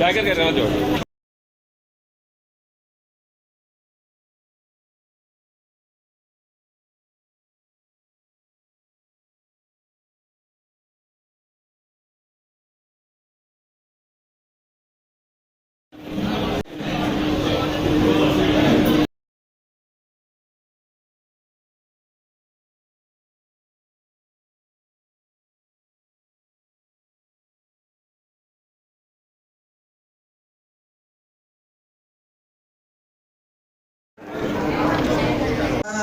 జాగ్రత్తగా రాజు.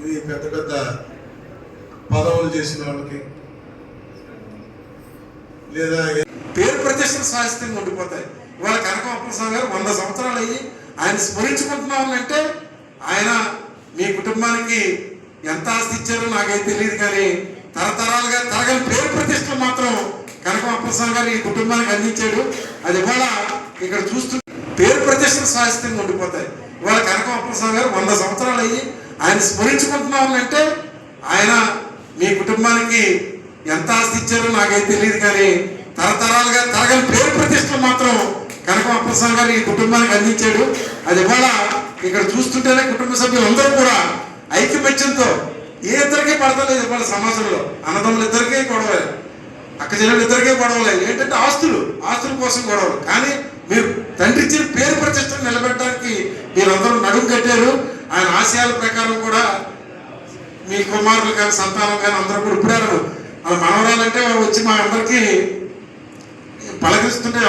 ఇది పెద్ద పెద్ద పదవులు చేసిన వాళ్ళకి లేదా పేరు ప్రతిష్టలు సాహిత్యంగా ఉండిపోతాయి. ఇవాళ కనకమప్పస్వామి గారు వంద సంవత్సరాలు అయ్యి ఆయన స్మరించుకుంటున్నాం అంటే ఆయన మీ కుటుంబానికి ఎంత ఆస్తి ఇచ్చారో నాకైతే తెలియదు కానీ తరతరాలుగా తరగని పేరు ప్రతిష్టలు మాత్రం కనకమప్పస్వామి గారు ఈ కుటుంబానికి అందించాడు. అది ఇవాళ ఇక్కడ చూస్తూ పేరు ప్రతిష్టలు శాశ్వతంగా ఉండిపోతాయి. ఇవాళ కనకమప్పస్వామి గారు వంద సంవత్సరాలు అయ్యి ఆయన స్మరించుకుంటున్నాం అంటే ఆయన మీ కుటుంబానికి ఎంత ఆస్తి ఇచ్చారో నాకైతే తెలియదు కానీ తరతరాలుగా తరగని పేరు ప్రతిష్టలు మాత్రం కనకమప్పస్వామి గారు ఈ కుటుంబానికి అందించాడు. అది ఇవాళ ఇక్కడ చూస్తుంటేనే కుటుంబ సభ్యులందరూ కూడా ఐక్యమత్యంతో ఏ ఇద్దరికీ పడతలేదు ఇవాళ సమాజంలో. అన్నదమ్ములు ఇద్దరికీ గొడవలే అక్క చెల్లెలు ఇద్దరికీ గొడవలే. ఏంటంటే ఆస్తులు ఆస్తుల కోసం గొడవలు. కానీ మీరు తండ్రి ఇచ్చిన పేరు ప్రతిష్టను నిలబెట్టడానికి మీరందరూ నడుము కట్టారు. ఆయన ఆశయాల ప్రకారం కూడా మీ కుమారులు కానీ సంతానం కానీ అందరూ కూడా ఇప్పుడు మనవరాలంటే వాళ్ళు వచ్చి మా అందరికీ పలకరిస్తుంటే